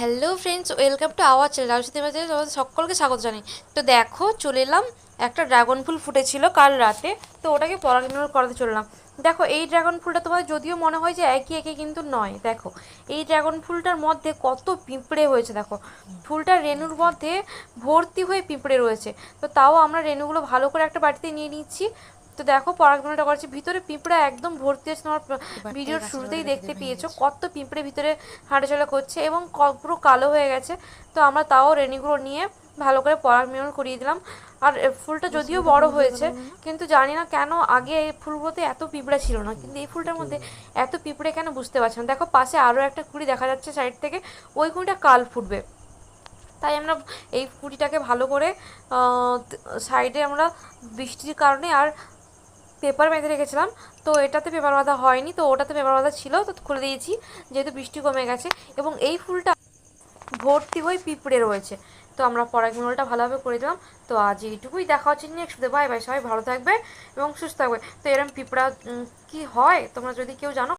Hello friends, welcome to our channel. রাজস্বতী মাঝে তোমাদের সকলকে স্বাগত জানাই। তো দেখো, চলে এলাম। একটা ড্রাগন ফুল ফুটেছিল কাল রাতে। তো ওটাকে পরাগণ করাতে চললাম দেখো, এই ড্রাগন ফুলটা তোমাদের যদিও মনে হয় যে একই একই কিন্তু নয়। দেখো, এই ড্রাগন ফুলটার মধ্যে কত পিঁপড়ে হয়েছে, দেখো। ফুলটা রেনুর মধ্যে ভর্তি হয়ে পিঁপড়ে রয়েছে। তো তাও আমরা রেনুগুলো ভালো করে একটা বাটিতে নিয়ে নিচ্ছি। তো দেখো পরাগণটা করছি। ভিতরে পিঁপড়া একদম ভর্তি আছে। তোমার ভিডিওর শুরুতেই দেখতে পেয়েছ কত পিঁপড়ে ভিতরে হাঁটাচলা করছে এবং পুরো কালো হয়ে গেছে। তো আমরা তাও রেনিগুলো নিয়ে ভালো করে পরাগমিলন করিয়ে দিলাম। আর ফুলটা যদিও বড় হয়েছে কিন্তু জানি না কেন আগে এই ফুলগুলোতে এত পিঁপড়া ছিল না। কিন্তু এই ফুলটার মধ্যে এত পিঁপড়ে কেন বুঝতে পারছি না। দেখো পাশে আরও একটা কুড়ি দেখা যাচ্ছে সাইড থেকে। ওই কুড়িটা কাল ফুটবে। তাই আমরা এই কুড়িটাকে ভালো করে সাইডে আমরা বৃষ্টির কারণে আর পেপার বেঁধে রেখেছিলাম, তো এটাতে পেপার বাঁধা হয়নি, তো ওটাতে পেপার বাঁধা ছিল, তো খুলে দিয়েছি, যেহেতু বৃষ্টি কমে গেছে, এবং এই ফুলটা ভর্তি হয়ে পিঁপড়ে রয়েছে। তো আমরা পরাগমণ্ডলটা ভালোভাবে করে দিলাম, তো আজ এইটুকুই, দেখা হচ্ছে একসাথে বাই বাই, সবাই ভালো থাকবে এবং সুস্থ থাকবে। তো এরম পিঁপড়া কি হয়, তোমরা যদি কেউ জানো